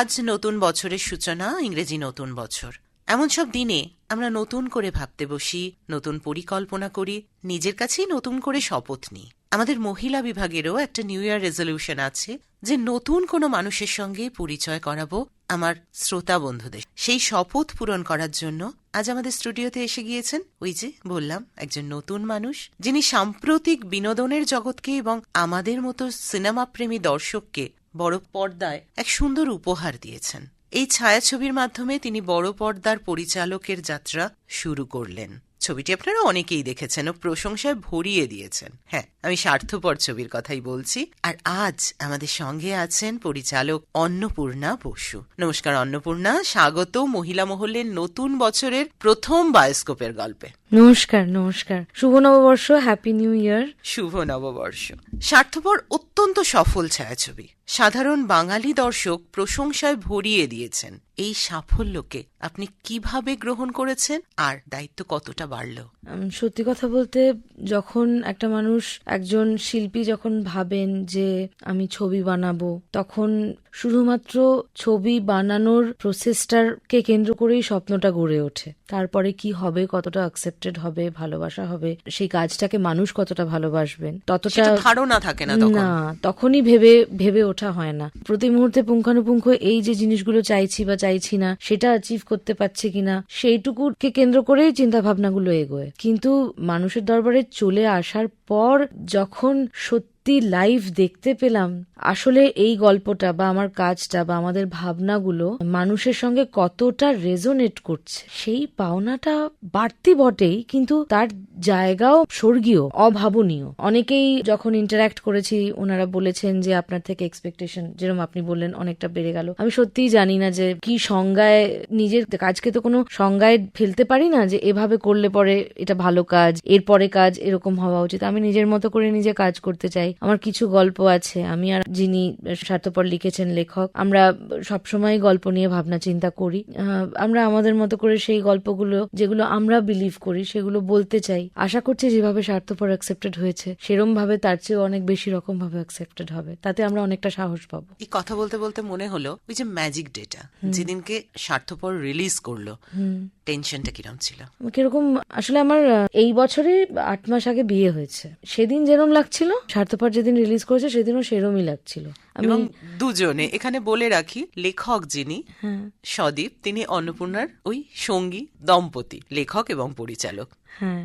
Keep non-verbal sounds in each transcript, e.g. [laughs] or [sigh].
আজ নতুন বছরের সূচনা, ইংরেজি নতুন বছর। এমন সব দিনে আমরা নতুন করে ভাবতে বসি, নতুন পরিকল্পনা করি, নিজের কাছেই নতুন করে শপথ নিই। আমাদের মহিলা বিভাগেরও একটা নিউ ইয়ার রেজলিউশন আছে যে নতুন কোনো মানুষের সঙ্গে পরিচয় করাবো আমার শ্রোতা বন্ধুদের। সেই শপথ পূরণ করার জন্য আজ আমাদের স্টুডিওতে এসে গিয়েছেন ওই যে বললাম, একজন নতুন মানুষ, যিনি সাম্প্রতিক বিনোদনের জগৎকে এবং আমাদের মতো সিনেমা প্রেমী দর্শককে বড় পর্দায় এক সুন্দর উপহার দিয়েছেন। এই ছায়াছবির মাধ্যমে তিনি বড় পর্দার পরিচালকের যাত্রা শুরু করলেন। ছবিটি আপনারা অনেকেই দেখেছেন ও প্রশংসায় ভরিয়ে দিয়েছেন। হ্যাঁ আমি স্বার্থপর ছবির কথাই বলছি। আর আজ আমাদের সঙ্গে আছেন পরিচালক অন্নপূর্ণা বসু। নমস্কার অন্নপূর্ণা স্বাগত মহিলা মহলের নতুন বছরের প্রথম বায়োস্কোপের গল্পে। নমস্কার নমস্কার। শুভ নববর্ষ হ্যাপি নিউ ইয়ার শুভ নববর্ষ। স্বার্থপর অত্যন্ত সফল ছায়াছবি। সাধারণ বাঙালি দর্শক প্রশংসায় ভরিয়ে দিয়েছেন। এই সাফল্যকে আপনি কীভাবে গ্রহণ করেছেন? আর দায়িত্ব কতটা বাড়ল। সত্যি কথা বলতে যখন একটা মানুষ একজন শিল্পী যখন ভাবেন যে আমি ছবি বানাবো তখন শুধুমাত্র ছবি বানানোর প্রসেসটাকে কেন্দ্র করেই স্বপ্নটা গড়ে ওঠে। তারপরে কি হবে কতটা অ্যাকসেপ্টেড হবে ভালোবাসা হবে সেই কাজটাকে মানুষ কতটা ভালোবাসবেন ততটা ধারণা থাকে না না তখনই ভেবে ভেবে ওঠা হয় না। প্রতি মুহূর্তে পুঙ্খানুপুঙ্খ এই যে জিনিসগুলো চাইছি বা চাইছি না সেটা অ্যাচিভ করতে পারছি কিনা সেইটুকুকে কেন্দ্র করেই চিন্তা ভাবনাগুলো এগোয়। কিন্তু মানুষের দরবারে চলে আসার পর যখন সত্যি লাইভ দেখতে পেলাম। আসলে এই গল্পটা বা আমার কাজটা বা আমাদের ভাবনাগুলো মানুষের সঙ্গে কতটা রেজোনেট করছে, সেই পাওনাটা বাড়তি বটেই, কিন্তু তার জায়গাও স্বর্গীয়, অভাবনীয়। অনেকেই যখন ইন্টারাক্ট করেছি, ওনারা বলেছেন যে আপনার থেকে এক্সপেকটেশন যেরকম আপনি বললেন, অনেকটা বেড়ে গেল। আমি সত্যিই জানি না যে কি সংজ্ঞায় নিজের কাজকে তো কোনো সংজ্ঞায় ফেলতে পারি না যে এভাবে করলে পরে এটা ভালো কাজ, এরপরে কাজ এরকম হওয়া উচিত। আমি নিজের মতো করে নিজে কাজ করতে চাই। আমার কিছু গল্প আছে। আমি আর যিনি স্বার্থপর লিখেছেন লেখক আমরা সবসময় গল্প নিয়ে ভাবনা চিন্তা করি। আমরা আমাদের মতো করে সেই গল্পগুলো যেগুলো আমরা বিলিভ করি সেগুলো বলতে চাই। আশা করছি যেভাবে স্বার্থপর অ্যাকসেপ্টেড হয়েছে সেরম ভাবে তার চেয়েও অনেক বেশি রকম ভাবে অ্যাকসেপ্টেড হবে। তাতে আমরা অনেকটা সাহস পাবো। এই কথা বলতে বলতে মনে হলো ওই যে ম্যাজিক ডেটা যেদিনকে স্বার্থপর রিলিজ করল টেনশনটা কিরম ছিল? কীরকম, আসলে আমার এই বছরে আট মাস আগে বিয়ে হয়েছে। সেদিন যেরম লাগছিল, স্বার্থপর যেদিন রিলিজ করেছে, সেদিনও সেরমই লাগছিল। এবং দুজনে এখানে বলে রাখি লেখক যিনি হ্যাঁ। সদীপ তিনি অন্নপূর্ণার ওই সঙ্গী দম্পতি লেখক এবং পরিচালক। হ্যাঁ।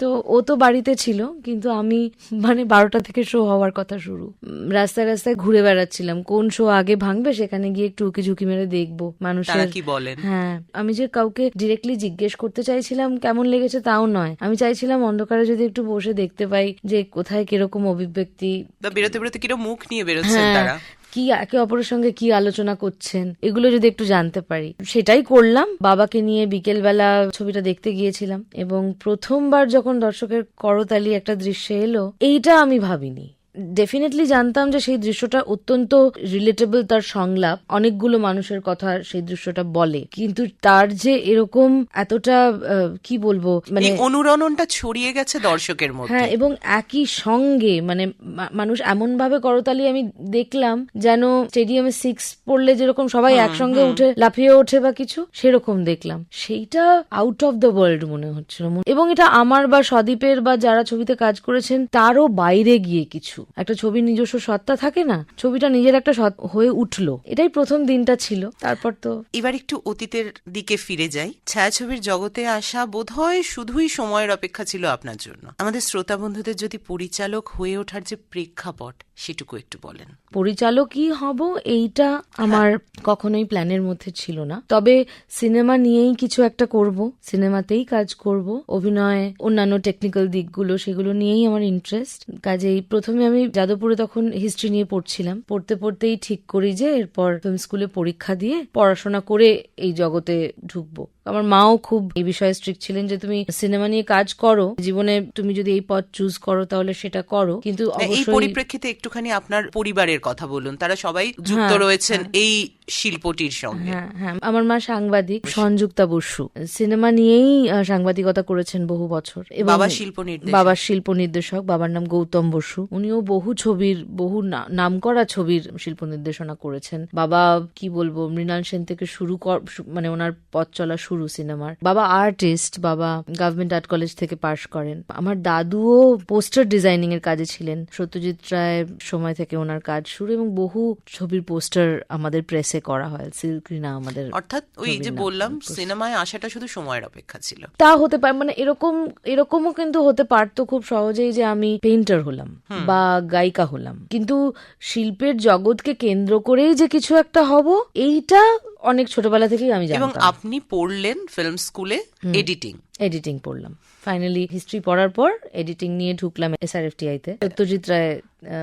তো ও তো বাড়িতে ছিল কিন্তু আমি মানে বারোটা থেকে শো হওয়ার কথা শুরু। রাস্তায় রাস্তায় ঘুরে বেড়াচ্ছিলাম কোন শো আগে ভাঙবে সেখানে গিয়ে একটু উকি ঝুঁকি মেরে দেখব তারা মানুষের কি বলেন? হ্যাঁ আমি যে কাউকে ডিরেক্টলি জিজ্ঞেস করতে চাইছিলাম কেমন লেগেছে তাও নয়। আমি চাইছিলাম অন্ধকারে যদি একটু বসে দেখতে পাই যে কোথায় কীরকম অভিব্যক্তি। বা বেরোতে বেরোতে কিরম মুখ নিয়ে বেরোচ্ছেন হ্যাঁ তারা। কি একে অপরের সঙ্গে কি আলোচনা করছেন এগুলো যদি একটু জানতে পারি। সেটাই করলাম। বাবাকে নিয়ে বিকেল বেলা ছবিটা দেখতে গিয়েছিলাম এবং প্রথমবার যখন দর্শকের করতালি একটা দৃশ্যে এলো এইটা আমি ভাবিনি। ডেফিনেটলি জানতাম যে সেই দৃশ্যটা অত্যন্ত রিলেটেবল তার সংলাপ। অনেকগুলো মানুষের কথা সেই দৃশ্যটা বলে। কিন্তু তার যে এরকম এতটা কি বলব মানে অনুরণনটা ছড়িয়ে গেছে দর্শকের মধ্যে। হ্যাঁ এবং একই সঙ্গে মানে মানুষ এমন ভাবে করতালি আমি দেখলাম যেন স্টেডিয়ামে সিক্স পড়লে যেরকম সবাই একসঙ্গে উঠে লাফিয়ে ওঠে বা কিছু সেরকম দেখলাম। সেইটা আউট অফ দ্য ওয়ার্ল্ড মনে হচ্ছিল। এবং এটা আমার বা সদীপের বা যারা ছবিতে কাজ করেছেন তারও বাইরে গিয়ে কিছু। একটা ছবির নিজস্ব সত্তা থাকে না ছবিটা নিজের একটা হয়ে উঠল। এটাই প্রথম দিনটা ছিল। তারপর তো এবার একটু অতীতের দিকে ফিরে যাই। ছায়াছবির জগতে আসা বোধহয় শুধুই সময়ের অপেক্ষা ছিল আপনার জন্য। আমাদের শ্রোতা বন্ধুদের যদি পরিচালক হয়ে ওঠার যে প্রেক্ষাপট সেটুকু একটু বলেন। পরিচালকই হব এইটা আমার কখনোই প্ল্যানের মধ্যে ছিল না। তবে সিনেমা নিয়েই কিছু একটা করব সিনেমাতেই কাজ করব। অভিনয় অন্যান্য টেকনিক্যাল দিকগুলো সেগুলো নিয়েই আমার ইন্টারেস্ট। কাজেই প্রথমে আমি যাদবপুরে তখন হিস্ট্রি নিয়ে পড়ছিলাম। পড়তে পড়তেই ঠিক করি যে এরপর ফিল্ম স্কুলে পরীক্ষা দিয়ে পড়াশোনা করে এই জগতে ঢুকবো। আমার মাও খুব এই বিষয়ে স্ট্রিক্ট ছিলেন যে তুমি সিনেমা নিয়ে কাজ করো জীবনে তুমি যদি এই পথ চুজ করো তাহলে সেটা করো। কিন্তু এই পরিপ্রেক্ষিতে একটুখানি আপনার পরিবারের কথা বলুন তারা সবাই যুক্ত রয়েছেন এই শিল্পটির সঙ্গে। হ্যাঁ হ্যাঁ। আমার মা সাংবাদিক সংযুক্তা বসু। সিনেমা নিয়েই সাংবাদিকতা করেছেন বহু বছর। এবং বাবা শিল্প। বাবার শিল্প নির্দেশক বাবার নাম গৌতম বসু। উনিও বহু ছবির বহু নাম করা ছবির শিল্প নির্দেশনা করেছেন। বাবা কি বলব মৃণাল সেন থেকে শুরু কর মানে ওনার পথ চলা শুরু সিনেমার। বাবা আর্টিস্ট বাবা গভর্নমেন্ট আর্ট কলেজ থেকে পাশ করেন। আমার দাদুও পোস্টার ডিজাইনিং এর কাজে ছিলেন। সত্যজিৎ রায়ের সময় থেকে ওনার কাজ শুরু এবং বহু ছবির পোস্টার আমাদের প্রেসে করা হয়। সিল্করিনা আমাদের অর্থাৎ ওই যে বললাম সিনেমায় আসাটা শুধু সময়ের অপেক্ষা ছিল। তা হতে পারে মানে এরকম এরকমও কিন্তু হতে পারতো খুব সহজেই যে আমি পেইন্টার হলাম বা গায়িকা হলাম। কিন্তু শিল্পের জগৎকে কেন্দ্র করেই যে কিছু একটা হব এইটা অনেক ছোটবেলা থেকেই আমি এবং আপনি পড়লেন ফিল্ম স্কুলে এডিটিং এডিটিং পড়লাম। ফাইনালি হিস্ট্রি পড়ার পর এডিটিং নিয়ে ঢুকলাম এসআরএফটিআই তে Satyajit Ray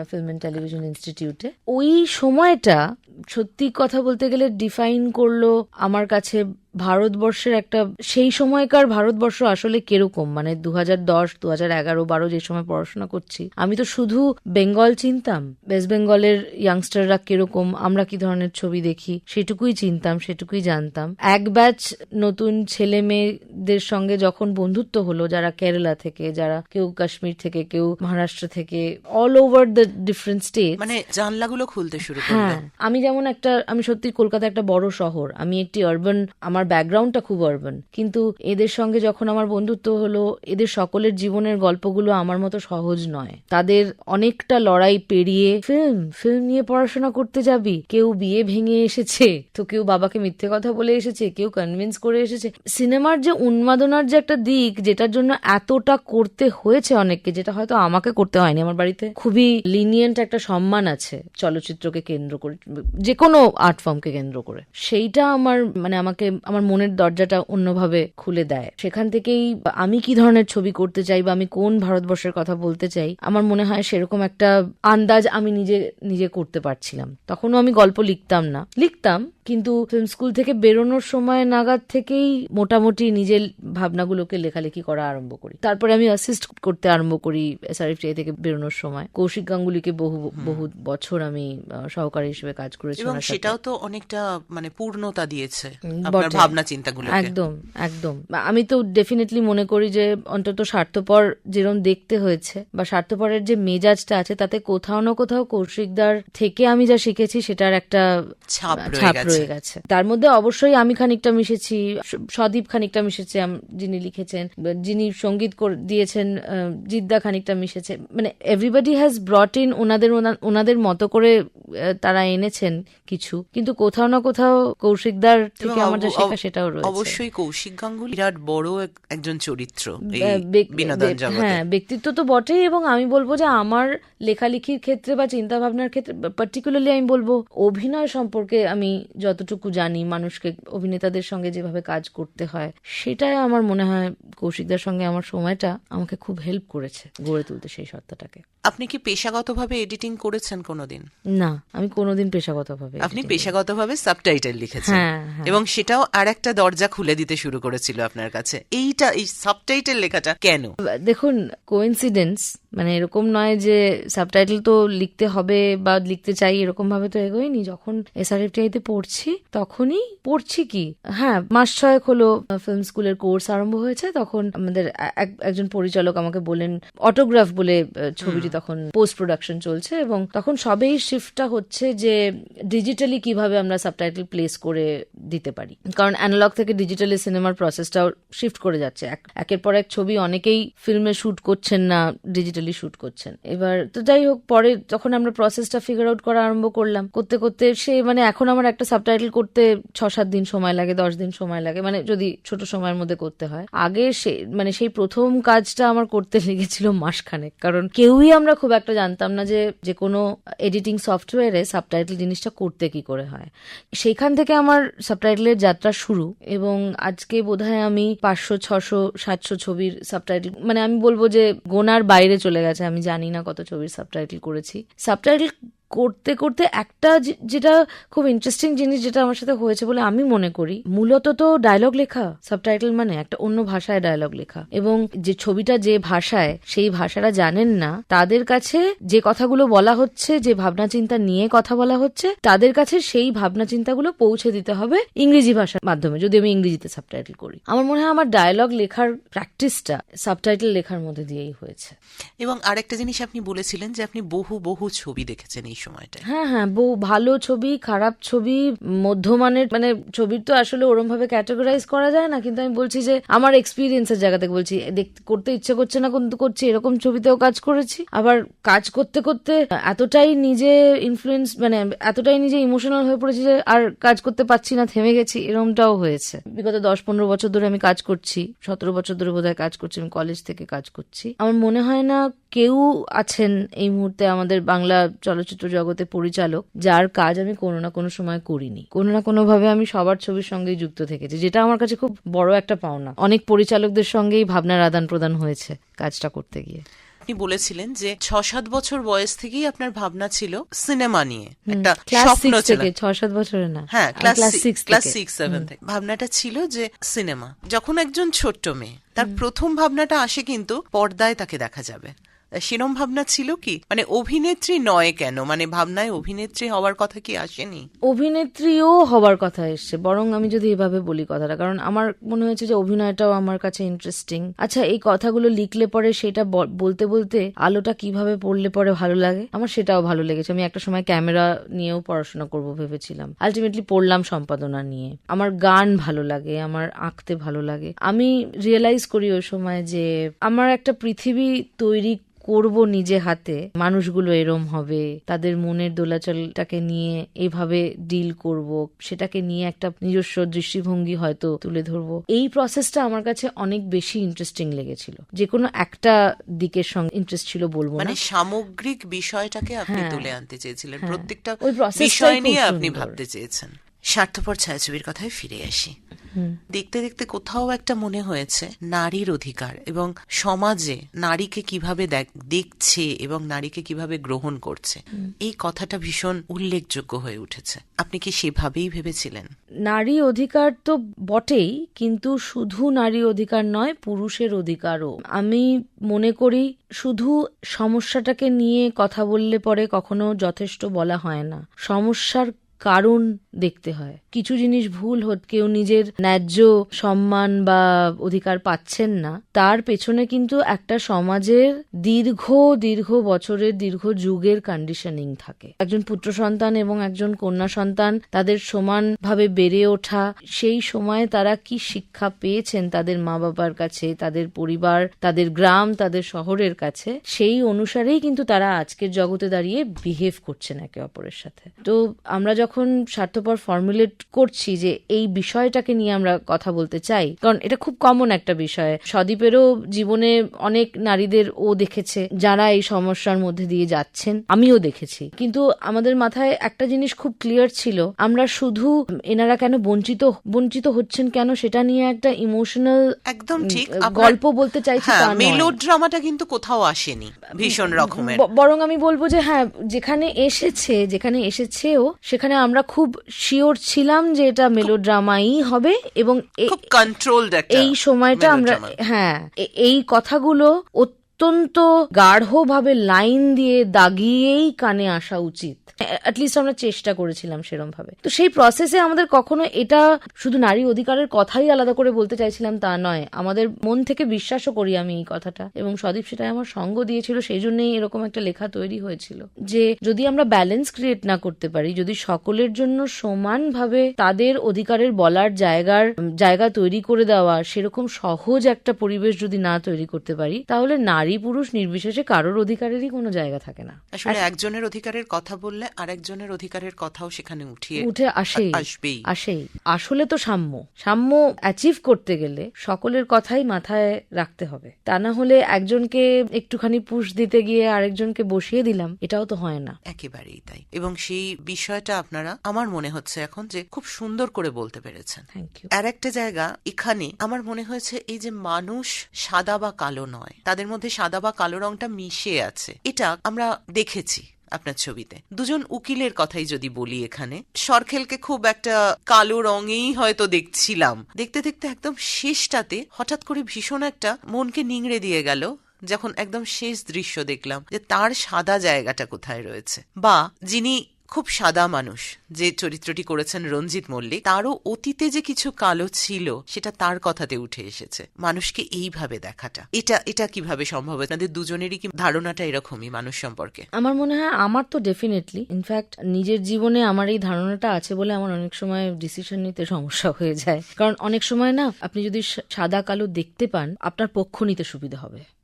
film and television ইনস্টিটিউটে ওই সময়টা সত্যি কথা বলতে গেলে ডিফাইন করল আমার কাছে ভারতবর্ষের একটা সেই সময়কার ভারতবর্ষ আসলে কীরকম? মানে দু হাজার দশ দু হাজার এগারো বারো যে সময় পড়াশোনা করছি আমি তো শুধু বেঙ্গল চিনতাম। ওয়েস্ট বেঙ্গলের ইয়াংস্টাররা কীরকম আমরা কি ধরনের ছবি দেখি সেটুকুই চিনতাম সেটুকুই জানতাম। এক ব্যাচ নতুন ছেলে মেয়েদের সঙ্গে যখন বন্ধুত্ব হলো যারা কেরালা থেকে যারা কেউ কাশ্মীর থেকে কেউ মহারাষ্ট্র থেকে all over the different state মানে জানলাগুলো খুলতে শুরু হ্যাঁ আমি যেমন একটা আমি সত্যি কলকাতা একটা বড় শহর আমি একটি আরবান আমার ব্যাকগ্রাউন্ডটা খুব আরবান কিন্তু এদের সঙ্গে যখন আমার বন্ধুত্ব হলো, এদের সকলের জীবনের গল্পগুলো আমার মতো সহজ নয়। তাদের অনেকটা লড়াই পেরিয়ে, ফিল্ম ফিল্ম নিয়ে পড়াশোনা করতে যাবি? কেউ বিয়ে ভেঙে এসেছে, তো কেউ বাবাকে মিথ্যে কথা বলে এসেছে, কেউ কনভিন্স করে এসেছে। সিনেমার যে উন্মাদনার যে একটা দিক, যেটার জন্য এতটা করতে হয়েছে অনেককে, যেটা হয়তো আমাকে করতে হয়নি, আমার বাড়িতে খুবই লিনিয়েন্ট একটা সম্মান আছে চলচ্চিত্রকে কেন্দ্র করে, যে কোনো আর্ট ফর্মকে কেন্দ্র করে। সেইটা আমার মানে আমাকে আমার মনের দরজাটা অন্যভাবে খুলে দেয়। সেখান থেকেই আমি কি ধরনের ছবি করতে চাই বা আমি কোন ভারতবর্ষের কথা বলতে চাই আমার মনে হয় সেরকম একটা আন্দাজ আমি নিজে নিজে করতে পারছিলাম। তখনও আমি গল্প লিখতাম না। লিখতাম কিন্তু ফিল্ম স্কুল থেকে বেরোনোর সময় নাগাদ থেকেই মোটামুটি নিজের ভাবনাগুলোকে লেখালেখি করা আরম্ভ করি। তারপরে আমি অ্যাসিস্ট করতে আরম্ভ করি এসআরএফটিআই থেকে বেরোনোর সময়। কৌশিক গাঙ্গুলিকে বহু বহু বছর আমি সহকারী হিসেবে কাজ করেছি। সেটাও তো অনেকটা মানে পূর্ণতা দিয়েছে। ভাবনা চিন্তাগুলোকে। একদম একদম। আমি তো ডেফিনেটলি মনে করি যে অন্তত স্বার্থপর যেরকম দেখতে হয়েছে বা স্বার্থপরের যে মেজাজটা আছে তাতে কোথাও না কোথাও কৌশিকদার থেকে আমি যা শিখেছি সেটার একটা ছাপ রয়ে গেছে। তার মধ্যে অবশ্যই আমি খানিকটা মিশেছি সদীপ খানিকটা মিশেছে যিনি লিখেছেন যিনি সংগীত দিয়েছেন জিদ্দা খানিকটা মিশেছে। মানে এভরিবডি হ্যাজ ব্রট ইন ওনাদের ওনা- ওনাদের মতো করে তারা এনেছেন কিছু। কিন্তু কোথাও না কোথাও কৌশিকদার থেকে আমার যা সেটাও রয়েছে। অবশ্যই কৌশিক গাঙ্গুলি বিরাট বড় একজন চরিত্র এই বিনোদন জগতে। হ্যাঁ ব্যক্তিত্ব তো বটেই এবং আমি বলব যে আমার লেখালেখির ক্ষেত্রে বা চিন্তা ভাবনার ক্ষেত্রে পার্টিকুলারলি আমি বলব অভিনয় সম্পর্কে আমি যতটুকু জানি মানুষকে অভিনেতাদের সঙ্গে যেভাবে কাজ করতে হয় সেটাই আমার মনে হয় কৌশিকদার সঙ্গে আমার সময়টা আমাকে খুব হেল্প করেছে গড়ে তুলতে সেই সত্তাটাকে। আপনি কি পেশাগতভাবে এডিটিং করেছেন কোনোদিন? না আমি কোনোদিন পেশাগতভাবে আপনি পেশাগতভাবে সাবটাইটেল লিখেছেন। হ্যাঁ, হ্যাঁ। এবং সেটাও আর একটা দরজা খুলে দিতে শুরু করেছিল আপনার কাছে। এইটা এই সাবটাইটেল লেখাটা কেন? দেখুন কোইন্সিডেন্স মানে এরকম নয় যে সাবটাইটেল তো লিখতে হবে বা লিখতে চাই এরকম ভাবে তো এগোয়নি। যখন এসআরএফটিআই তে পড়ছি তখনই পড়ছি কি? হ্যাঁ মাস ছয়েক হলো ফিল্ম স্কুলের কোর্স আরম্ভ হয়েছে। তখন আমাদের এক- একজন পরিচালক আমাকে বলেন অটোগ্রাফ বলে ছবিটি তখন পোস্ট প্রোডাকশন চলছে এবং তখন সবেই শিফটটা হচ্ছে যে ডিজিটালি কীভাবে আমরা সাবটাইটেল প্লেস করে দিতে পারি। কারণ অ্যানালগ থেকে ডিজিটালি সিনেমার প্রসেসটাও শিফট করে যাচ্ছে। এক- একের পর এক ছবি অনেকেই ফিল্মে শুট করছেন না ডিজিটালি শুট করছেন। এবার তো যাই হোক, পরে যখন আমরা প্রসেসটা ফিগার আউট করা আরম্ভ করলাম, করতে করতে সে মানে এখন আমার একটা সাবটাইটেল করতে ছ সাত দিন সময় লাগে, দশ দিন সময় লাগে মানে যদি ছোট সময়ের মধ্যে করতে হয়। আগে সে মানে সেই প্রথম কাজটা আমার করতে লেগেছিল মাসখানেক, কারণ কেউই আমরা খুব একটা জানতাম না যে যে কোনো এডিটিং সফটওয়্যারে সাবটাইটেল জিনিসটা করতে কি করে হয়। সেইখান থেকে আমার সাবটাইটেলের যাত্রা শুরু, এবং আজকে বোধহয় আমি পাঁচশো, ছশো, সাতশো ছবির সাবটাইটেল মানে আমি বলব যে গোনার বাইরে চলে গেছে, আমি জানি না কত ছবির সাবটাইটেল করেছি। সাবটাইটেল করতে করতে একটা যেটা খুব ইন্টারেস্টিং জিনিস যেটা আমার সাথে হয়েছে বলে আমি মনে করি, মূলত তো ডায়লগ লেখা সাবটাইটেল মানে একটা অন্য ভাষায় ডায়লগ লেখা। এবং যে ছবিটা যে ভাষায়, সেই ভাষাটা জানেন না, তাদের কাছে যে কথাগুলো বলা হচ্ছে, যে ভাবনা চিন্তা নিয়ে কথা বলা হচ্ছে, তাদের কাছে সেই ভাবনা চিন্তাগুলো পৌঁছে দিতে হবে ইংরেজি ভাষার মাধ্যমে, যদি আমি ইংরেজিতে সাবটাইটেল করি। আমার মনে হয় আমার ডায়লগ লেখার প্র্যাকটিসটা সাবটাইটেল লেখার মধ্যে দিয়েই হয়েছে। এবং আরেকটা জিনিস আপনি বলেছিলেন যে আপনি বহু বহু ছবি দেখেছেন এই সময়টায়। হ্যাঁ হ্যাঁ বহু ভালো ছবি, খারাপ ছবি, মধ্যমানের মানে ছবির তো আসলে ওরম ভাবে ক্যাটাগরাইজ করা যায় না, কিন্তু আমি বলছি যে আমার এক্সপিরিয়েন্সের জায়গা থেকে বলছি করতে ইচ্ছে করছে না কিন্তু করছি, এরকম ছবিতেও কাজ করেছি। আবার কাজ করতে করতে এতটাই নিজে ইনফ্লুয়েন্স মানে এতটাই নিজে ইমোশনাল হয়ে পড়েছি যে আর কাজ করতে পারছি না, থেমে গেছি, এরমটাও হয়েছে। বিগত দশ পনেরো বছর ধরে আমি কাজ করছি, সতেরো বছর ধরে বোধহয় কাজ করছি, আমি কলেজ থেকে কাজ করছি। আমার মনে হয় না কেউ আছেন এই মুহূর্তে আমাদের বাংলা চলচ্চিত্র জগতে পরিচালক যার কাজ আমি কোনো না কোনো সময় করিনি। কোনো না কোনো ভাবে আমি সবার ছবির সঙ্গেই যুক্ত থেকেছি যেটা আমার কাছে খুব বড় একটা পাওনা। অনেক পরিচালকদের সঙ্গেই ভাবনার আদান প্রদান হয়েছে কাজটা করতে গিয়ে। আপনি বলেছিলেন যে ছ সাত বছর বয়স থেকেই আপনার ভাবনা ছিল সিনেমা নিয়ে একটা স্বপ্ন ছিল। ছ সাত বছরে না হ্যাঁ class class six six seven থেকে। ভাবনাটা ছিল যে সিনেমা। যখন একজন ছোট্ট মেয়ে তার প্রথম ভাবনাটা আসে কিন্তু পর্দায় তাকে দেখা যাবে। সেরম ভাবনা ছিল কি? মানে অভিনেত্রী নয় কেন? মানে ভাবনায় অভিনেত্রী হওয়ার কথা কি আসেনি? অভিনেত্রীও হবার কথা এসছে, বরং আমি যদি এভাবে বলি কথাটা, কারণ আমার মনে হয়েছে যে অভিনয়টাও আমার কাছে ইন্টারেস্টিং আচ্ছা এই কথাগুলো লিখলে পরে সেটা বলতে বলতে আলোটা কীভাবে পড়লে পরে ভালো লাগে? আমার সেটাও ভালো লেগেছে। আমি একটা সময় ক্যামেরা নিয়েও পড়াশোনা করব ভেবেছিলাম। আলটিমেটলি পড়লাম সম্পাদনা নিয়ে। আমার গান ভালো লাগে, আমার আঁকতে ভালো লাগে। আমি রিয়েলাইজ করি ওই সময় যে আমার একটা পৃথিবী তৈরি করব নিজে হাতে মানুষগুলো এরম হবে তাদের মনের দোলাচলটাকে নিয়ে এভাবে ডিল করব সেটাকে নিয়ে একটা নিজস্ব দৃষ্টিভঙ্গি হয়তো তুলে ধরবো। এই প্রসেসটা আমার কাছে অনেক বেশি ইন্টারেস্টিং লেগেছিল। যে কোনো একটা দিকের সঙ্গে ইন্টারেস্ট ছিল বলব মানে সামগ্রিক বিষয়টাকে আপনি হ্যাঁ। তুলে আনতে চেয়েছিলেন। হ্যাঁ। প্রত্যেকটা বিষয় নিয়ে আপনি ভাবতে চেয়েছেন। স্বার্থপর ছায়াছবির কথায় ফিরে আসি। দেখতে দেখতে কোথাও একটা মনে হয়েছে নারীর অধিকার এবং সমাজে নারীকে কীভাবে দেখ- দেখছে এবং নারীকে কীভাবে গ্রহণ করছে। এই কথাটা ভীষণ উল্লেখযোগ্য হয়ে উঠেছে। আপনি কি সেভাবেই ভেবেছিলেন? নারী অধিকার তো বটেই কিন্তু শুধু নারী অধিকার নয় পুরুষের অধিকারও। আমি মনে করি শুধু সমস্যাটাকে নিয়ে কথা বললে পরে কখনো যথেষ্ট বলা হয় না। সমস্যার কারণ দেখতে হয়। কিছু জিনিস ভুল হত, কেউ নিজের ন্যায্য সম্মান বা অধিকার পাচ্ছেন না। তার পেছনে কিন্তু একটা সমাজের দীর্ঘ দীর্ঘ বছরের, দীর্ঘ যুগের কন্ডিশনিং থাকে। একজন পুত্র সন্তান এবং একজন কন্যা সন্তান তাদের সমানভাবে বেড়ে ওঠা, সেই সময়ে তারা কি শিক্ষা পেয়েছেন তাদের মা বাবার কাছে, তাদের পরিবার, তাদের গ্রাম, তাদের শহরের কাছে, সেই অনুসারেই কিন্তু তারা আজকের জগতে দাঁড়িয়ে বিহেভ করছেন একে অপরের সাথে। তো আমরা যখন স্বার্থপর ফর্মুলেট করছি যে এই বিষয়টাকে নিয়ে আমরা কথা বলতে চাই কারণ এটা খুব কমন একটা বিষয়। সদীপেরও জীবনে অনেক নারীদের ও দেখেছে যারা এই সমস্যার মধ্যে দিয়ে যাচ্ছেন আমিও দেখেছি। কিন্তু আমাদের মাথায় একটা জিনিস খুব ক্লিয়ার ছিল আমরা শুধু এনারা কেন বঞ্চিত বঞ্চিত হচ্ছেন কেন সেটা নিয়ে একটা ইমোশনাল একদম ঠিক। গল্প বলতে চাইছি হ্যাঁ তা নয়। মেলো ড্রামাটা কিন্তু কোথাও আসেনি ভীষণ রকমের। বরং আমি বলব যে হ্যাঁ যেখানে এসেছে যেখানে এসেছেও সেখানে আমরা খুব শিওর ছিলাম যে এটা মেলোড্রামাই হবে এবং কন্ট্রোলড এই সময়টা আমরা হ্যাঁ এই কথাগুলো অত্যন্ত গাঢ়ভাবে লাইন দিয়ে দাগিয়েই কানে আসা উচিত। অ্যাটলিস্ট আমরা চেষ্টা করেছিলাম সেরম ভাবে তো সেই প্রসেসে আমাদের কখনো এটা শুধু নারী অধিকারের কথাই আলাদা করে বলতে চাইছিলাম তা নয়। আমাদের মন থেকে বিশ্বাসও করি আমি এই কথাটা। এবং সদীপ সেটাই আমার সঙ্গ দিয়েছিল সেই জন্যই এরকম একটা লেখা তৈরি হয়েছিল। যে যদি আমরা ব্যালেন্স ক্রিয়েট না করতে পারি, যদি সকলের জন্য সমানভাবে তাদের অধিকারের বলার জায়গার, জায়গা তৈরি করে দেওয়া, সেরকম সহজ একটা পরিবেশ যদি না তৈরি করতে পারি, তাহলে নারী পুরুষ নির্বিশেষে কারোর অধিকারেরই কোনো জায়গা থাকে না। আসলে একজনের অধিকারের কথা বললে আরেকজনের অধিকারের কথাও সেখানে উঠিয়ে উঠে আসেই আসবেই। আসেই। আসলে তো সাম্য। সাম্য অ্যাচিভ করতে গেলে সকলের কথাই মাথায় রাখতে হবে। তা না হলে একজনকে একটুখানি পুশ দিতে গিয়ে আরেকজনকে বসিয়ে দিলাম এটাও তো হয় না। একেবারেই তাই। এবং সেই বিষয়টা আপনারা আমার মনে হচ্ছে এখন যে খুব সুন্দর করে বলতে পেরেছেন। আর একটা জায়গা এখানে আমার মনে হয়েছে এই যে মানুষ সাদা বা কালো নয় তাদের মধ্যে সাদা বা কালো রংটা মিশে আছে। এটা আমরা দেখেছি আপনার ছবিতে। দুজন উকিলের কথাই যদি বলি এখানে, সরখেলকে খুব একটা কালো রঙেই হয়তো দেখছিলাম। দেখতে দেখতে একদম শেষটাতে হঠাৎ করে ভীষণ একটা মনকে নিংড়ে দিয়ে গেল, যখন একদম শেষ দৃশ্য দেখলাম যে তার সাদা জায়গাটা কোথায় রয়েছে। বা যিনি খুব সাদা মানুষ। যে চরিত্রটি করেছেন রঞ্জিত মল্লিক, তারও অতীতে যে কিছু কালো ছিল, সেটা তার কথাতে উঠে এসেছে। মানুষকে এইভাবে দেখাটা। এটা এটা কীভাবে সম্ভব তাদের দুজনেরই কি ধারণাটা এরকমই মানুষ সম্পর্কে? আমার মনে হয় আমার তো ডেফিনেটলি ইনফ্যাক্ট নিজের জীবনে আমার এই ধারণাটা আছে বলে আমার অনেক সময় ডিসিশন নিতে সমস্যা হয়ে যায়। কারণ অনেক সময় না, আপনি যদি সাদা কালো দেখতে পান, আপনার পক্ষ নিতে সুবিধা হবে।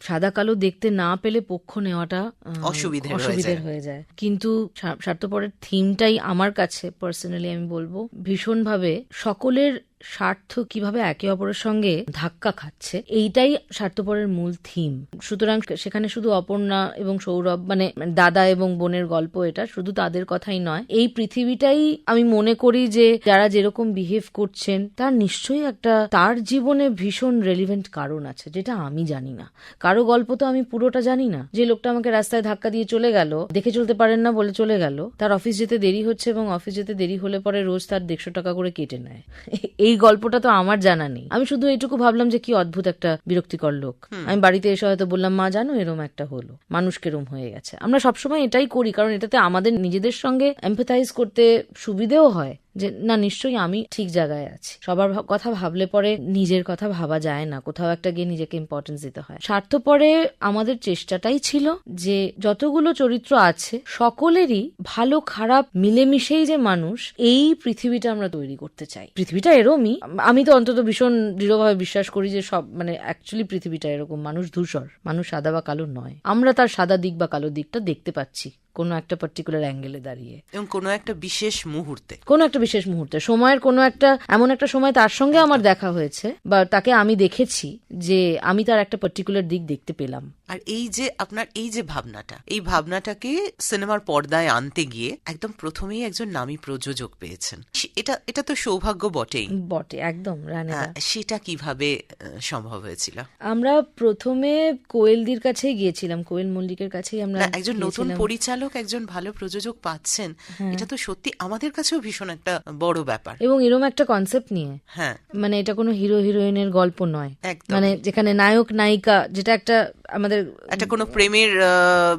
সাদা কালো দেখতে না পেলে পক্ষ নেওয়াটা অসুবিধা অসুবিধের হয়ে যায়। কিন্তু স্বার্থপরের থিমটাই আমার কাছে পার্সোনালি আমি বলব ভীষণভাবে সকলের স্বার্থ কীভাবে একে অপরের সঙ্গে ধাক্কা খাচ্ছে, এইটাই স্বার্থপরের মূল থিম সুতরাং সেখানে শুধু অপর্ণা এবং সৌরভ মানে দাদা এবং বোনের গল্প এটা, শুধু তাদের কথাই নয়। এই পৃথিবীটাই আমি মনে করি যে যারা যেরকম বিহেভ করছেন, তার নিশ্চয়ই একটা, তার জীবনে ভীষণ রেলিভেন্ট কারণ আছে, যেটা আমি জানি না। কারও গল্প তো আমি পুরোটা জানি না। যে লোকটা আমাকে রাস্তায় ধাক্কা দিয়ে চলে গেল, দেখে চলতে পারেন না বলে চলে গেল, তার অফিস যেতে দেরি হচ্ছে এবং অফিস যেতে দেরি হলে পরে রোজ তার দেড়শো টাকা করে কেটে নেয়। এই গল্পটা তো আমার জানা নেই। আমি শুধু এইটুকু ভাবলাম যে কি অদ্ভুত একটা বিরক্তিকর লোক। আমি বাড়িতে এসে হয়তো বললাম মা জানো এরম একটা হলো। মানুষ কেরম হয়ে গেছে। আমরা সবসময় এটাই করি কারণ এটাতে আমাদের নিজেদের সঙ্গে এম্পাথাইজ করতে সুবিধেও হয়। যে, না, নিশ্চয়ই আমি ঠিক জায়গায় আছি। সবার কথা ভাবলে পরে নিজের কথা ভাবা যায় না। কোথাও একটা গিয়ে নিজেকে ইম্পর্টেন্স দিতে হয়। স্বার্থপরে আমাদের চেষ্টাটাই ছিল যে, যতগুলো চরিত্র আছে, সকলেরই ভালো, খারাপ, মিলেমিশেই যে মানুষ, এই পৃথিবীটা আমরা তৈরি করতে চাই। পৃথিবীটা এরমই। আমি তো অন্তত ভীষণ দৃঢ়ভাবে বিশ্বাস করি যে, সব মানে অ্যাকচুয়ালি পৃথিবীটা এরকম। মানুষ ধূসর, মানুষ সাদা বা কালো নয়। আমরা তার সাদা দিক বা কালো দিকটা দেখতে পাচ্ছি। কোনো একটা পার্টিকুলার অ্যাঙ্গেলে দাঁড়িয়ে। এবং কোনো একটা বিশেষ মুহূর্তে। কোনো একটা বিশেষ মুহূর্তে। সময়ের কোনো একটা এমন একটা সময় তার সঙ্গে আমার দেখা হয়েছে বা তাকে আমি দেখেছি যে আমি তার একটা পার্টিকুলার দিক দেখতে পেলাম। আর এই যে আপনার এই যে ভাবনাটা এই ভাবনাটাকে সিনেমার পর্দায় আনতে গিয়ে একদম প্রথমেই একজন নামী প্রযোজক পেয়েছেন। এটা এটা তো সৌভাগ্য বটেই। বটে একদম হ্যাঁ, সেটা কীভাবে সম্ভব হয়েছিল? আমরা প্রথমে কোয়েলদির কাছেই গিয়েছিলাম কোয়েল মল্লিকের কাছেই আমরা একজন নতুন গিয়েছিলাম। পরিচালক একজন ভালো প্রযোজক পাচ্ছেন এটা তো সত্যি আমাদের কাছেও ভীষণ একটা বড় ব্যাপার। এবং এরকম একটা কনসেপ্ট নিয়ে। হ্যাঁ। মানে এটা কোনো হিরো হিরোইনের গল্প নয়। মানে যেখানে নায়ক নায়িকা যেটা একটা আমাদের একটা কোনো প্রেমের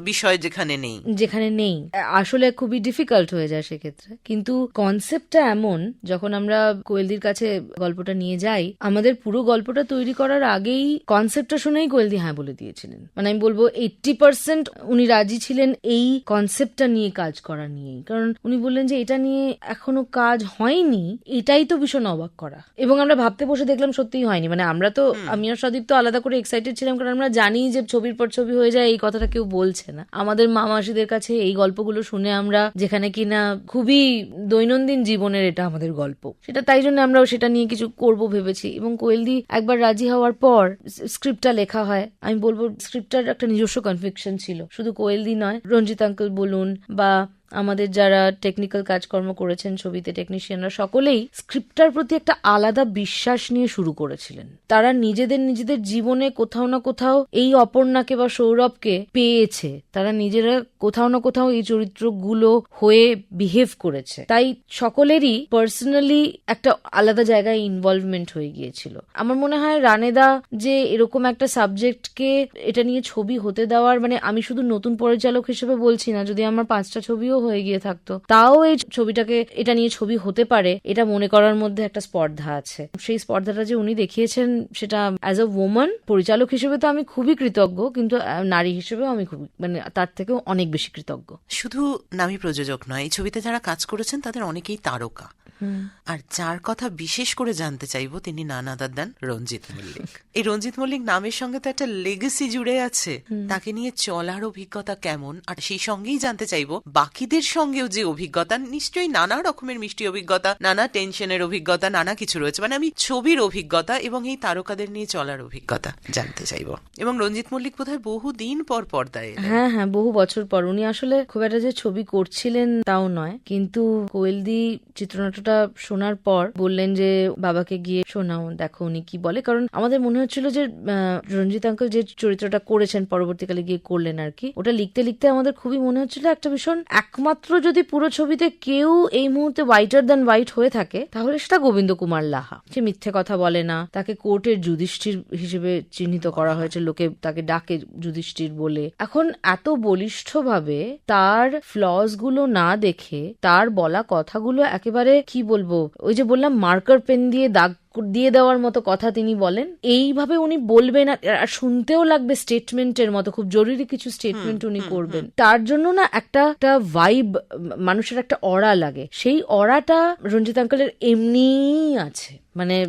বিষয় যেখানে নেই। যেখানে নেই। আসলে খুবই ডিফিকাল্ট হয়ে যায় সেক্ষেত্রে। কিন্তু কনসেপ্টটা এমন যখন আমরা কোয়েলদির কাছে গল্পটা নিয়ে যাই আমাদের পুরো গল্পটা তৈরি করার আগেই কনসেপ্টটা শুনেই কোয়েলদি হ্যাঁ বলে দিয়েছিলেন। মানে আমি বলব এইটটি পার্সেন্ট উনি রাজি ছিলেন এই কনসেপ্টটা নিয়ে কাজ করা নিয়েই। কারণ উনি বললেন যে এটা নিয়ে এখনও কাজ হয়নি এটাই তো ভীষণ অবাক করা। এবং আমরা ভাবতে বসে দেখলাম সত্যিই হয়নি। মানে আমরা তো আমি আর সদীপ তো আলাদা করে এক্সাইটেড ছিলাম কারণ আমরা জানি যে ছবির পর ছবি হয়ে যায়, এই কথাটা কেউ বলছে না। আমাদের মা মাসিদের কাছে এই গল্পগুলো শুনে আমরা, যেখানে কিনা খুবই দৈনন্দিন জীবনের এটা আমাদের গল্প। সেটা তাই জন্য আমরাও সেটা নিয়ে কিছু করব ভেবেছি। এবং কোয়েলদি একবার রাজি হওয়ার পর স্ক্রিপ্টটা লেখা হয়। আমি বলব স্ক্রিপ্টটার একটা নিজস্ব কনফিকশন ছিল। শুধু কোয়েলদি নয়, রঞ্জিত আঙ্কেল বলুন বা আমাদের যারা টেকনিক্যাল কাজকর্ম করেছেন ছবিতে টেকনিশিয়ানরা সকলেই স্ক্রিপ্টটার প্রতি একটা আলাদা বিশ্বাস নিয়ে শুরু করেছিলেন। তারা নিজেদের নিজেদের জীবনে কোথাও না কোথাও এই অপর্ণাকে বা সৌরভকে পেয়েছে। তারা নিজেরা কোথাও না কোথাও এই চরিত্রগুলো হয়ে বিহেভ করেছে। তাই সকলেরই পার্সোনালি একটা আলাদা জায়গায় ইনভলভমেন্ট হয়ে গিয়েছিল। আমার মনে হয় রানেদা যে এরকম একটা সাবজেক্টকে এটা নিয়ে ছবি হতে দেওয়ার মানে আমি শুধু নতুন পরিচালক হিসেবে বলছি না, যদি আমার পাঁচটা ছবিও হয়ে গিয়ে থাকতো। তাও এই ছবিটাকে এটা নিয়ে ছবি হতে পারে, এটা মনে করার মধ্যে একটা স্পর্ধা আছে। সেই স্পর্ধাটা যে উনি দেখিয়েছেন, সেটা অ্যাজ আ ওমান পরিচালক হিসেবে তো আমি খুবই কৃতজ্ঞ, কিন্তু নারী হিসেবেও আমি খুবই মানে তার থেকেও অনেক বেশি কৃতজ্ঞ। শুধু নামী প্রযোজক নয়, এই ছবিতে যারা কাজ করেছেন, তাদের অনেকেই তারকা। আর যার কথা বিশেষ করে জানতে চাইব তিনি নানা দাদান রঞ্জিত মল্লিক। [laughs] এই রঞ্জিত মল্লিক নামের সঙ্গে তো একটা লেগেসি জুড়ে আছে। তাকে নিয়ে চলার অভিজ্ঞতা কেমন? আর সেই সঙ্গেই জানতে চাইব বাকিদের সঙ্গেও যে অভিজ্ঞতা নিশ্চয়ই নানা রকমের মিষ্টি অভিজ্ঞতা নানা টেনশনের অভিজ্ঞতা নানা কিছু রয়েছে। মানে আমি ছবির অভিজ্ঞতা এবং এই তারকাদের নিয়ে চলার অভিজ্ঞতা জানতে চাইব। এবং রঞ্জিত মল্লিক বোধহয় বহুদিন পর পর্দায়। হ্যাঁ হ্যাঁ বহু বছর পর। উনি আসলে খুব একটা যে ছবি করছিলেন তাও নয় কিন্তু কোয়েলদি চিত্রনাট্যটা গল্পটা শোনার পর বললেন যে, বাবাকে গিয়ে শোনাও, দেখো উনি কি বলে। কারণ আমাদের মনে হচ্ছিল যে রঞ্জিত আঙ্কেল যে চরিত্রটা করেছেন পরবর্তীকালে গিয়ে করলেন আর কি, ওটা লিখতে লিখতে আমাদের খুবই মনে হচ্ছিল একটা ভীষণ একমাত্র যদি পুরো ছবিতে কেউ এই মুহূর্তে হোয়াইটার দ্যান হোয়াইট হয়ে থাকে, তাহলে সেটা গোবিন্দ কুমার লাহা। সে মিথ্যে কথা বলে না, তাকে কোর্টের যুধিষ্ঠির হিসেবে চিহ্নিত করা হয়েছে, লোকে তাকে ডাকে যুধিষ্ঠির বলে। এখন এত বলিষ্ঠভাবে তার ফ্লসগুলো না দেখে, তার বলা কথাগুলো একেবারে কি বলব? ওই যে বললাম মার্কার পেন দিয়ে দাগ দিয়ে দেওয়ার মতো কথা তিনি বলেন। এইভাবে উনি বলবেন আর আর শুনতেও লাগবে স্টেটমেন্টের মতো খুব জরুরি কিছু স্টেটমেন্ট উনি করবেন। তার জন্য না একটা একটা ভাইব মানুষের একটা অরা লাগে। সেই অরাটা রঞ্জিত আঙ্কেলের এমনিই আছে। মানে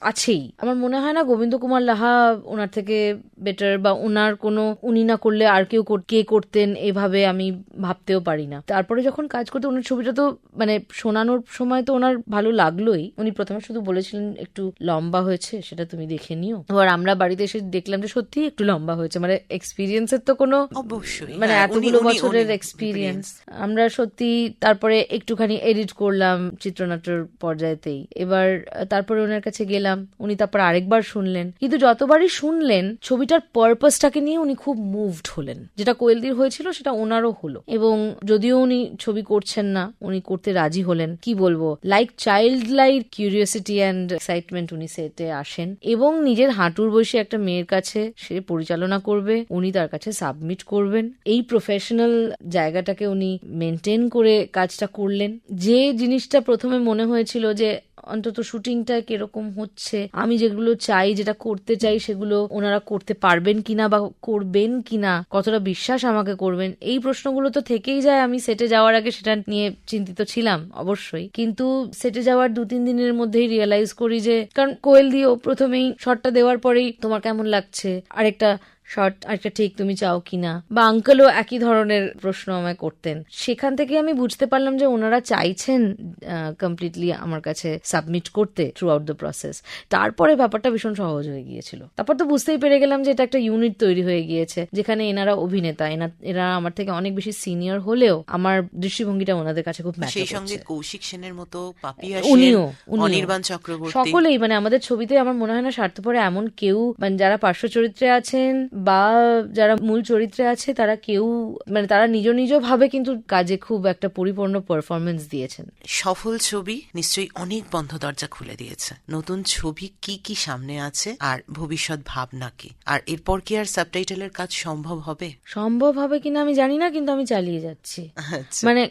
আছেই। আমার মনে হয় না গোবিন্দ কুমার লাহা ওনার থেকে বেটার বা ওনার কোনো উনি না করলে আর কেউ কে করতেন এভাবে আমি ভাবতেও পারি না। তারপরে যখন কাজ করতে ওনার ছবিটা তো মানে শোনানোর সময় তো ওনার ভালো লাগলোই। উনি প্রথমে শুধু বলেছিলেন একটু লম্বা হয়েছে সেটা তুমি দেখে নিও। এবার আমরা বাড়িতে এসে দেখলাম যে সত্যি একটু লম্বা হয়েছে মানে এক্সপিরিয়েন্সের তো কোনো অবশ্যই মানে হ্যাঁ, এতগুলো বছরের এক্সপিরিয়েন্স আমরা সত্যি তারপরে একটুখানি এডিট করলাম চিত্রনাট্যর পর্যায়েতেই। এবার তারপরে ওনার কাছে গেলাম উনি তারপর আরেকবার শুনলেন। কিন্তু যতবারই শুনলেন ছবিটার পারপাসটাকে নিয়ে উনি খুব মুভড হলেন। যেটা কোয়েলদির হয়েছিল সেটা ওনারও হলো। এবং যদিও উনি ছবি করছেন না উনি করতে রাজি হলেন। কি বলব? Like child like curiosity and excitement উনি সেটে আসেন এবং নিজের হাঁটুর বসে একটা মেয়ের কাছে সে পরিচালনা করবে, উনি তার কাছে সাবমিট করবেন। এই প্রফেশনাল জায়গাটাকে উনি মেনটেন করে কাজটা করলেন। যে জিনিসটা প্রথমে মনে হয়েছিল যে অন্তত শুটিংটা কীরকম হচ্ছে? আমি যেগুলো চাই, যেটা করতে চাই, সেগুলো ওনারা করতে পারবেন কিনা বা করবেন কিনা, কতটা বিশ্বাস আমাকে করবেন, এই প্রশ্নগুলো তো থেকেই যায়। আমি সেটে যাওয়ার আগে সেটা নিয়ে চিন্তিত ছিলাম, অবশ্যই। কিন্তু সেটে যাওয়ার দু তিন দিনের মধ্যেই রিয়েলাইজ করি যে, কারণ কোয়েল দিয়েও প্রথমেই শটটা দেওয়ার পরেই তোমার কেমন লাগছে? আরেকটা শর্ট আরেকটা ঠিক তুমি চাও কিনা? বা আঙ্কেলও একই ধরনের প্রশ্ন আমায় করতেন। সেখান থেকে আমি বুঝতে পারলাম যে ওনারা চাইছেন কমপ্লিটলি আমার কাছে সাবমিট করতে থ্রু আউট দ্য প্রসেস তারপরে ব্যাপারটা ভীষণ সহজ হয়ে গিয়েছিল। তারপর তো বুঝতেই পেরে গেলাম যে এটা একটা ইউনিট তৈরি হয়ে গিয়েছে যেখানে এনারা অভিনেতা এনা- এরা আমার থেকে অনেক বেশি সিনিয়র হলেও আমার দৃষ্টিভঙ্গিটা ওনাদের কাছে খুব সেই সঙ্গে কৌশিক সেনের মতো পাপিয়া উনিও। অনির্বাণ চক্রবর্তী। সকলেই মানে আমাদের ছবিতে আমার মনে হয় না স্বার্থপরে এমন কেউ মানে যারা পার্শ্ব চরিত্রে আছেন বা যারা মূল চরিত্রে আছে তারা কেউ মানে তারা নিজ নিজ ভাবে কিন্তু কাজে খুব একটা পরিপূর্ণ পারফরমেন্স দিয়েছেন। সফল ছবি নিশ্চয়ই অনেক বন্ধ দরজা খুলে দিয়েছে। নতুন ছবি কি কি সামনে আছে আর ভবিষ্যৎ ভাবনা কি? আর এরপর কি আর সাবটাইটেলের কাজ সম্ভব হবে? সম্ভব হবে কিনা আমি জানি না কিন্তু আমি চালিয়ে যাচ্ছি। আচ্ছা। মানে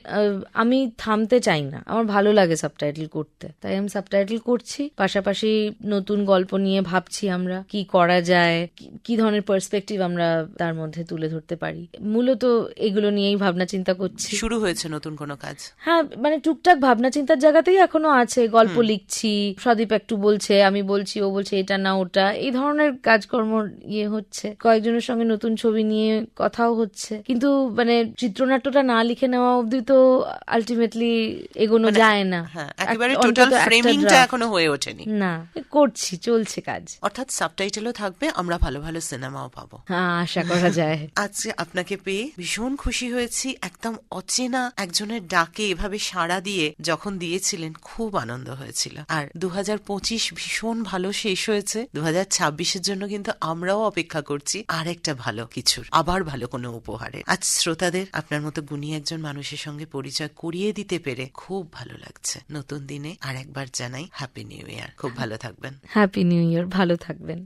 আমি থামতে চাই না। আমার ভালো লাগে সাবটাইটেল করতে। তাই আমি সাবটাইটেল করছি। পাশাপাশি নতুন গল্প নিয়ে ভাবছি আমরা। কি করা যায়? কি- ধরনের পার্সপেক্টিভ আমরা তার মধ্যে তুলে ধরতে পারি। মূলত এগুলো নিয়েই ভাবনা চিন্তা করছি। শুরু হয়েছে নতুন কোনো কাজ? হ্যাঁ মানে টুকটাক ভাবনা চিন্তার জায়গাতেই এখনও আছে। গল্প লিখছি সদীপ একটু বলছে আমি বলছি ও বলছে এটা না ওটা। এই ধরনের কাজকর্ম ইয়ে হচ্ছে। কয়েকজনের সঙ্গে নতুন ছবি নিয়ে কথাও হচ্ছে। কিন্তু মানে চিত্রনাট্যটা না লিখে নেওয়া অবধি তো আলটিমেটলি এগোনো যায় না। হ্যাঁ একেবারে টোটাল ফ্রেমিংটা এখনও হয়ে ওঠেনি। না করছি চলছে কাজ। অর্থাৎ সাবটাইটেলও থাকবে আমরা ভালো ভালো সিনেমাও পাবো। হ্যাঁ আশা করা যায়। আজকে আপনাকে পেয়ে ভীষণ খুশি হয়েছি। একদম অচেনা একজনের ডাকে এভাবে সাড়া দিয়ে যখন দিয়েছিলেন খুব আনন্দ হয়েছিল। আর দু ভীষণ ভালো শেষ হয়েছে। দু ছাব্বিশের জন্য কিন্তু আমরাও অপেক্ষা করছি আর একটা ভালো কিছুর আবার ভালো কোনো উপহারে আজ শ্রোতাদের আপনার মতো গুণী একজন মানুষের সঙ্গে পরিচয় করিয়ে দিতে পেরে খুব ভালো লাগছে। নতুন দিনে আর একবার জানাই হ্যাপি নিউ ইয়ার খুব ভালো থাকবেন। হ্যাপি নিউ ইয়ার ভালো থাকবেন।